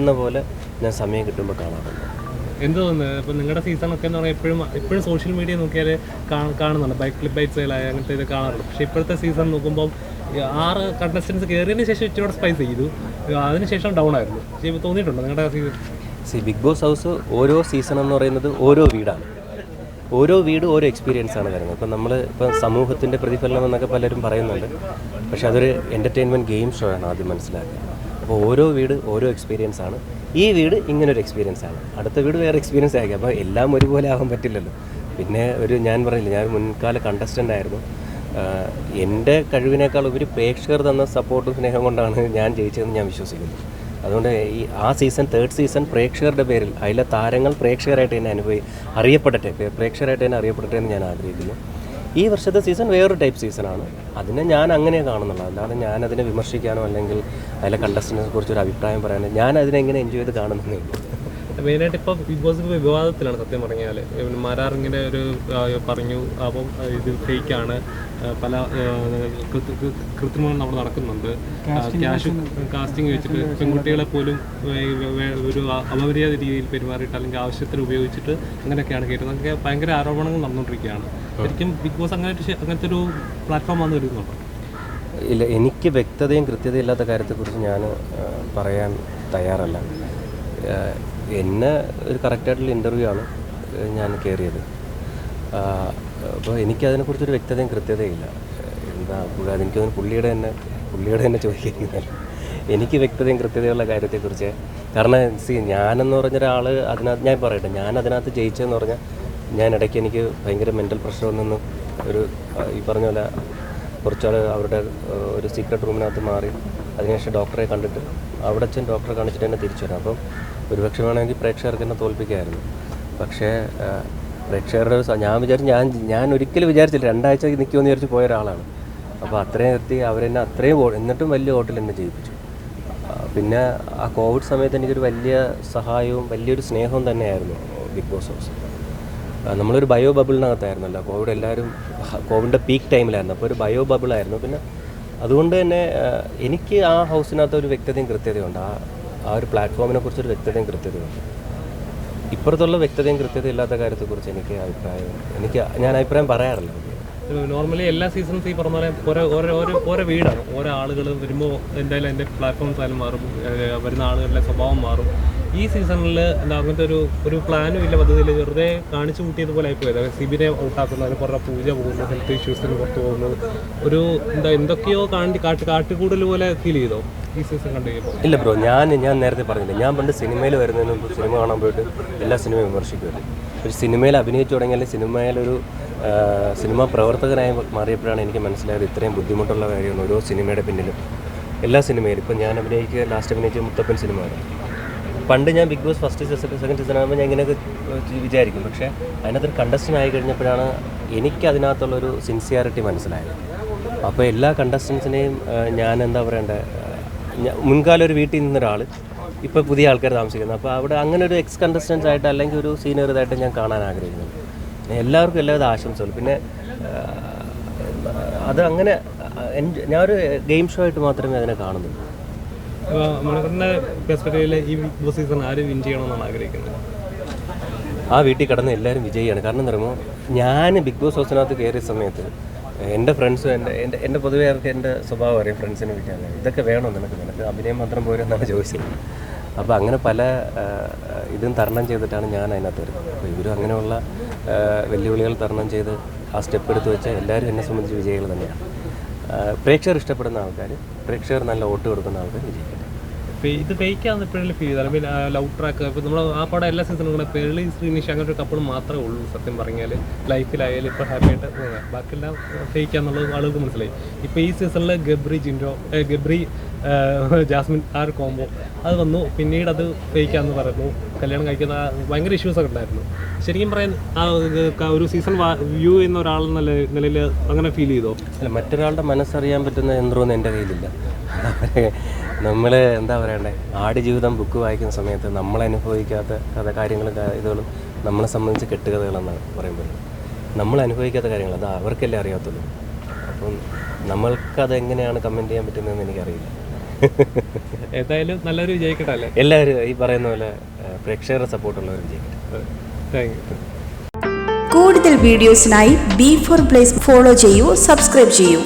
എന്ന പോലെ ഞാൻ സമയം കിട്ടുമ്പോൾ കാണാറുണ്ട്. എന്ത് തോന്നുന്നത് ഇപ്പം നിങ്ങളുടെ സീസൺ ഒക്കെ എന്ന് പറഞ്ഞാൽ എപ്പോഴും എപ്പോഴും സോഷ്യൽ മീഡിയ നോക്കിയാൽ കാണുന്നുണ്ട്. ബൈക്ക് ക്ലിപ്പ് ബൈറ്റ്സുകളായ അങ്ങനത്തെ ഇത് കാണാറുണ്ട്. പക്ഷേ ഇപ്പോഴത്തെ സീസൺ നോക്കുമ്പോൾ ആറ് കണ്ടസ്റ്റൻസ് കയറിയതിന് ശേഷം ഇച്ചിരി സ്പൈസ് ചെയ്തു. അതിനുശേഷം ഡൗൺ ആയിരുന്നു. പക്ഷേ ഇപ്പോൾ തോന്നിയിട്ടുണ്ടോ നിങ്ങളുടെ സീസൺ സി ബിഗ് ബോസ് ഹൗസ് ഓരോ സീസൺ എന്ന് പറയുന്നത് ഓരോ വീടാണ്. ഓരോ വീടും ഓരോ എക്സ്പീരിയൻസ് ആണ് വരുന്നത്. ഇപ്പം നമ്മൾ ഇപ്പം സമൂഹത്തിന്റെ പ്രതിഫലനം എന്നൊക്കെ പലരും പറയുന്നുണ്ട്. പക്ഷെ അതൊരു എന്റർടൈൻമെന്റ് ഗെയിം ഷോ ആണ് ആദ്യം മനസ്സിലാക്കുക. അപ്പോൾ ഓരോ വീട് ഓരോ എക്സ്പീരിയൻസ് ആണ്. ഈ വീട് ഇങ്ങനൊരു എക്സ്പീരിയൻസ് ആണ്. അടുത്ത വീട് വേറെ എക്സ്പീരിയൻസ് ആയിരിക്കും. അപ്പോൾ എല്ലാം ഒരുപോലെ ആവാൻ പറ്റില്ലല്ലോ. പിന്നെ ഒരു ഞാൻ പറഞ്ഞില്ല ഞാൻ മുൻകാല കണ്ടസ്റ്റന്റ് ആയിരുന്നു. എന്റെ കഴിവിനേക്കാൾ ഉപരി പ്രേക്ഷകർ തന്ന സപ്പോർട്ടും സ്നേഹം കൊണ്ടാണ് ഞാൻ ജയിച്ചതെന്ന് ഞാൻ വിശ്വസിക്കുന്നു. അതുകൊണ്ട് ഈ ആ സീസൺ തേർഡ് സീസൺ പ്രേക്ഷകരുടെ പേരിൽ അതിലെ താരങ്ങൾ പ്രേക്ഷകരായിട്ട് തന്നെ അനുഭവി അറിയപ്പെടട്ടെ പ്രേക്ഷകരായിട്ട് തന്നെ അറിയപ്പെടട്ടെ എന്ന് ഞാൻ ആഗ്രഹിക്കുന്നു. ഈ വർഷത്തെ സീസൺ വേറൊരു ടൈപ്പ് സീസണാണ്. അതിനെ ഞാൻ അങ്ങനെ കാണുന്നുള്ളൂ. അല്ലാതെ ഞാൻ അതിനെ വിമർശിക്കാനോ അല്ലെങ്കിൽ അതിലെ കണ്ടസ്റ്റൻസിനെ കുറിച്ചൊരു അഭിപ്രായം പറയാനോ ഞാൻ അതിനെ എങ്ങനെ എൻജോയ് ചെയ്ത് ഉള്ളൂ. മെയിനായിട്ട് ഇപ്പോൾ ബിഗ് ബോസ് ഇപ്പോൾ വിവാദത്തിലാണ് സത്യം പറഞ്ഞാൽ മാരാറിങ്ങിന്റെ ഇങ്ങനെ ഒരു പറഞ്ഞു അപ്പം ഇത് ഫേക്കാണ്. പല കൃത്രിമങ്ങൾ അവിടെ നടക്കുന്നുണ്ട്. ക്യാഷ് കാസ്റ്റിംഗ് വെച്ചിട്ട് പെൺകുട്ടികളെ പോലും ഒരു അപമര്യാദ രീതിയിൽ പെരുമാറിയിട്ട് അല്ലെങ്കിൽ ആവശ്യത്തിന് ഉപയോഗിച്ചിട്ട് അങ്ങനെയൊക്കെയാണ് കേട്ടത്. അതൊക്കെ ഭയങ്കര ആരോപണങ്ങൾ നടന്നുകൊണ്ടിരിക്കുകയാണ്. ശരിക്കും ബിഗ് ബോസ് അങ്ങനെ അങ്ങനത്തെ ഒരു പ്ലാറ്റ്ഫോം വന്നു വരുന്നുണ്ടോ ഇല്ല എനിക്ക് വ്യക്തതയും കൃത്യതയും ഇല്ലാത്ത കാര്യത്തെക്കുറിച്ച് ഞാൻ പറയാൻ തയ്യാറല്ല. എന്നെ ഒരു കറക്റ്റായിട്ടുള്ള ഇന്റർവ്യൂ ആണ് ഞാൻ കയറിയത് അപ്പോൾ എനിക്കതിനെക്കുറിച്ചൊരു വ്യക്തതയും കൃത്യതയില്ല. എന്താ പുള്ളി അതെനിക്ക് തോന്നുന്നു പുള്ളിയുടെ തന്നെ പുള്ളിയുടെ തന്നെ ചോദിക്കുന്നത് എനിക്ക് വ്യക്തതയും കൃത്യതയുള്ള കാര്യത്തെക്കുറിച്ച് കാരണം സി ഞാനെന്ന് പറഞ്ഞ ഒരാൾ അതിനകത്ത് ഞാൻ പറയട്ടെ ഞാൻ അതിനകത്ത് ജയിച്ചതെന്ന് പറഞ്ഞാൽ ഞാൻ ഇടയ്ക്ക് എനിക്ക് ഭയങ്കര മെന്റൽ വന്നെന്ന് ഒരു ഈ പറഞ്ഞ പോലെ കുറച്ചാൾ അവരുടെ ഒരു സീക്രട്ട് റൂമിനകത്ത് മാറി അതിനുശേഷം ഡോക്ടറെ കണ്ടിട്ട് അവിടെ അച്ഛൻ ഡോക്ടറെ കാണിച്ചിട്ട് തന്നെ തിരിച്ചു വരാം. അപ്പം ഒരുപക്ഷെ വേണമെങ്കിൽ പ്രേക്ഷകർക്ക് എന്നെ തോൽപ്പിക്കായിരുന്നു പക്ഷേ പ്രേക്ഷകരുടെ ഒരു ഞാൻ വിചാരിച്ചു ഞാൻ ഞാൻ ഒരിക്കലും വിചാരിച്ചില്ല രണ്ടാഴ്ച നിൽക്കുമെന്ന് വിചാരിച്ച് പോയ ഒരാളാണ്. അപ്പോൾ അത്രയും എത്തി അവരെന്നെ അത്രയും എന്നിട്ടും വലിയ ഹോട്ടൽ എന്നെ ജയിപ്പിച്ചു. പിന്നെ ആ കോവിഡ് സമയത്ത് എനിക്കൊരു വലിയ സഹായവും വലിയൊരു സ്നേഹവും തന്നെയായിരുന്നു ബിഗ് ബോസ് ഹൗസ്. നമ്മളൊരു ബയോ ബബിളിനകത്തായിരുന്നല്ലോ. കോവിഡ് എല്ലാവരും കോവിഡിന്റെ പീക്ക് ടൈമിലായിരുന്നു. അപ്പോൾ ഒരു ബയോ ബബിളായിരുന്നു. പിന്നെ അതുകൊണ്ട് തന്നെ എനിക്ക് ആ ഹൗസിനകത്ത് ഒരു വ്യക്തതയും കൃത്യതയും ഉണ്ട്. ആ ആ ഒരു പ്ലാറ്റ്ഫോമിനെ കുറിച്ചൊരു വ്യക്തതയും കൃത്യതയും ഇപ്പുറത്തുള്ള വ്യക്തതയും കൃത്യതയും ഇല്ലാത്ത കാര്യത്തെക്കുറിച്ച് എനിക്ക് അഭിപ്രായം എനിക്ക് ഞാൻ അഭിപ്രായം പറയാറില്ല. നോർമലി എല്ലാ സീസൺസ് ഈ പറഞ്ഞ പോലെ ഓരോ ഓരോ ഓരോ ഓരോ വീടാണ്. ഓരോ ആളുകൾ വരുമ്പോൾ എന്തായാലും എന്റെ പ്ലാറ്റ്ഫോംസ് ആയാലും മാറും. വരുന്ന ആളുകളുടെ സ്വഭാവം മാറും. ഈ സീസണിൽ അങ്ങനത്തെ ഒരു ഒരു പ്ലാനും ഇല്ല. പദ്ധതിയിൽ വെറുതെ കാണിച്ചു കൂട്ടിയതുപോലെ ആയിപ്പോയത് സിബിനെ ഔട്ടാക്കുന്നത് അതിന് പുറകെ പൂജ പോകുന്നത് ഹെൽത്ത് ഇഷ്യൂസിന് പുറത്ത് പോകുന്നത് ഒരു എന്താ എന്തൊക്കെയോ കാണ്ടി കാട്ട് കാട്ടുകൂടൽ പോലെ ഫീൽ ചെയ്തോ? ഈ സീസൺ കണ്ടു ഇല്ല ബ്രോ ഞാൻ ഞാൻ നേരത്തെ പറഞ്ഞില്ല. ഞാൻ പണ്ട് സിനിമയിൽ വരുന്നതിന് മുമ്പ് സിനിമ കാണാൻ പോയിട്ട് എല്ലാ സിനിമയും വിമർശിക്കുമല്ലേ ഒരു സിനിമയിൽ അഭിനയിച്ചു തുടങ്ങിയാൽ സിനിമയിലൊരു സിനിമാ പ്രവർത്തകനായി മാറിയപ്പോഴാണ് എനിക്ക് മനസ്സിലായത് ഇത്രയും ബുദ്ധിമുട്ടുള്ള കാര്യമാണ് ഓരോ സിനിമയുടെ പിന്നിലും. എല്ലാ സിനിമയിലും. ഇപ്പം ഞാൻ അഭിനയിക്കുക ലാസ്റ്റ് അഭിനയിച്ച മുത്തപ്പൻ സിനിമയാണ് പണ്ട് ഞാൻ Bigg Boss first season second season ആകുമ്പോൾ ഞാൻ ഇങ്ങനെയൊക്കെ വിചാരിക്കും. പക്ഷേ അതിനകത്തൊരു കണ്ടസ്റ്റന്റ് ആയി കഴിഞ്ഞപ്പോഴാണ് എനിക്ക് അതിനകത്തുള്ളൊരു സിൻസിയാരിറ്റി മനസ്സിലായത്. അപ്പോൾ എല്ലാ കണ്ടസ്റ്റൻസിനെയും ഞാൻ എന്താ പറയണ്ടേ മുൻകാലം ഒരു വീട്ടിൽ നിന്നൊരാൾ ഇപ്പോൾ പുതിയ ആൾക്കാർ താമസിക്കുന്നത് അപ്പോൾ അവിടെ അങ്ങനെ ഒരു എക്സ് കണ്ടസ്റ്റൻസ് ആയിട്ട് അല്ലെങ്കിൽ ഒരു സീനിയർ ഇതായിട്ട് ഞാൻ കാണാൻ ആഗ്രഹിക്കുന്നു. എല്ലാവർക്കും എല്ലാവിധ ആശംസകൾ പിന്നെ അത് അങ്ങനെ ഞാൻ ഒരു ഗെയിം ഷോ ആയിട്ട് മാത്രമേ അതിനെ കാണുന്നുള്ളൂ. ബിഗ് ബോസ് സീസൺ ആര് വിൻ ആഗ്രഹിക്കുന്നത്. ആ വീട്ടിൽ കടന്ന് എല്ലാവരും വിജയിയാണ്. കാരണം എന്താ പറയുമ്പോൾ ഞാൻ ബിഗ് ബോസ് ഹൗസിനകത്ത് കയറിയ സമയത്ത് എന്റെ ഫ്രണ്ട്സും എന്റെ എന്റെ എന്റെ പൊതുവേ അവർക്ക് എന്റെ സ്വഭാവം അറിയാം ഫ്രണ്ട്സിനെ വിളിക്കാൻ ഇതൊക്കെ വേണോ നിനക്ക്? നിനക്ക് അഭിനയം മാത്രം പോരെന്നാണ് ചോദിച്ചത്. അപ്പോൾ അങ്ങനെ പല ഇതും തരണം ചെയ്തിട്ടാണ് ഞാൻ അതിനകത്ത് വരുന്നത്. അപ്പോൾ ഇവരും അങ്ങനെയുള്ള വെല്ലുവിളികൾ തരണം ചെയ്ത് ആ സ്റ്റെപ്പ് എടുത്ത് വെച്ച എല്ലാവരും എന്നെ സംബന്ധിച്ച് വിജയികൾ തന്നെയാണ്. പ്രേക്ഷകർ ഇഷ്ടപ്പെടുന്ന ആൾക്കാർ പ്രേക്ഷകർ നല്ല വോട്ട് കൊടുക്കുന്ന ആൾക്കാർ വിജയിക്കട്ടെ. ഇത് ഫേക്കാന്ന് എപ്പോഴും ഫീൽ ചെയ്താൽ പിന്നെ ലവ് ട്രാക്ക് ഇപ്പോൾ നമ്മൾ ആ പടം എല്ലാ സീസണും കൂടെ പേളി ശ്രീനിഷ് അങ്ങനെ ഒരു കപ്പിൾ മാത്രമേ ഉള്ളൂ സത്യം പറഞ്ഞാൽ ലൈഫിലായാലും ഇപ്പോൾ ഹാപ്പി ആയിട്ട് ബാക്കിയെല്ലാം ഫേക്കാന്നുള്ളത് ആളുകൾക്ക് മനസ്സിലായി. ഇപ്പോൾ ഈ സീസണിൽ ഗബ്രി ജിൻഡോ ഗബ്രി ജാസ്മിൻ ആ ഒരു കോമ്പോ അത് വന്നു. പിന്നീട് അത് ഫേക്കാന്ന് പറയുന്നു. കല്യാണം കഴിക്കുന്ന ഭയങ്കര ഇഷ്യൂസ് ഒക്കെ ഉണ്ടായിരുന്നു. ശരിക്കും പറയാൻ ഒരു സീസൺ വ്യൂ ചെയ്യുന്ന ഒരാൾ എന്നുള്ള നിലയിൽ അങ്ങനെ ഫീൽ ചെയ്തോ? അല്ല മറ്റൊരാളുടെ മനസ്സറിയാൻ പറ്റുന്ന യന്ത്രമൊന്നും എന്റെ കയ്യിലില്ല. നമ്മൾ എന്താ പറയണ്ടേ? ആടുജീവിതം ബുക്ക് വായിക്കുന്ന സമയത്ത് നമ്മൾ അനുഭവിക്കാത്ത കഥ കാര്യങ്ങളും ഇതുകളും നമ്മളെ സംബന്ധിച്ച് കെട്ടുകഥകളെന്നാണ് പറയുമ്പോൾ നമ്മൾ അനുഭവിക്കാത്ത കാര്യങ്ങൾ അത് അവർക്കല്ലേ അറിയാത്തുള്ളൂ. അപ്പം നമ്മൾക്കത് എങ്ങനെയാണ് കമന്റ് ചെയ്യാൻ പറ്റുന്നതെന്ന് എനിക്കറിയില്ല. ഏതായാലും നല്ലൊരു വിജയിക്കട്ടെ അല്ലേ? എല്ലാവരും ഈ പറയുന്ന പോലെ പ്രേക്ഷകരുടെ സപ്പോർട്ടുള്ളവർ വിജയിക്കട്ടെ. താങ്ക് യു കൂടുതൽ വീഡിയോസിനായി ബി ഫോർ പ്ലേസ് ഫോളോ ചെയ്യൂ സബ്സ്ക്രൈബ് ചെയ്യൂ.